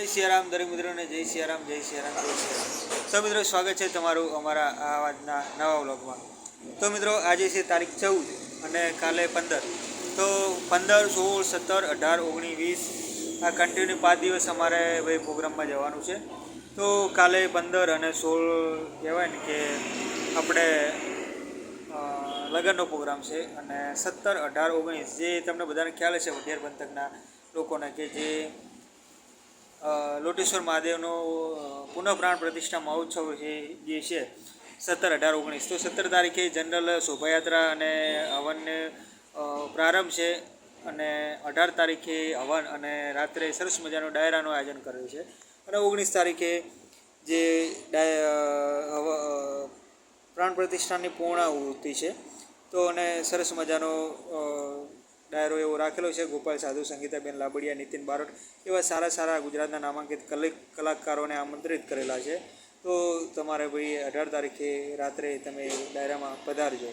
જય સિયારામ, દરેક મિત્રોને જય સિયારામ જય સિયારામ જય સિયારામ. તો મિત્રો, સ્વાગત છે તમારું અમારા આ આજના નવા વ્લોગમાં. તો મિત્રો, આજે છે તારીખ ચૌદ અને કાલે પંદર. તો પંદર, સોળ, સત્તર, અઢાર ઓગણીસ વીસ, આ કન્ટિન્યુ પાંચ દિવસ અમારે ભાઈ પ્રોગ્રામમાં જવાનું છે. તો કાલે પંદર અને સોળ કહેવાય ને કે આપણે લગ્નનો પ્રોગ્રામ છે અને સત્તર, અઢાર, ઓગણીસ, જે તમને બધાને ખ્યાલ હશે, વઢિયાર પંથકના લોકોને કે જે લોટેશ્વર મહાદેવનો પુનઃ પુનઃપ્રાણ પ્રતિષ્ઠા મહોત્સવ છે, જે છે સત્તર અઢાર ઓગણીસ. તો સત્તર તારીખે જનરલ શોભાયાત્રા અને હવનને પ્રારંભ છે અને અઢાર તારીખે હવન અને રાત્રે સરસ મજાનો ડાયરાનું આયોજન કરેલું છે. અને ઓગણીસ તારીખે જે પ્રાણ પ્રતિષ્ઠાની પૂર્ણાહુતિ છે. તો અને સરસ મજાનો ડાયરો એવો રાખેલો છે. ગોપાલ સાધુ, સંગીતાબેન લાબડિયા, નીતિન બારોટ એવા સારા સારા ગુજરાતના નામાંકિત કલિક કલાકારોને આમંત્રિત કરેલા છે. તો તમારે ભાઈ અઢાર તારીખે રાત્રે તમે ડાયરામાં પધારજો.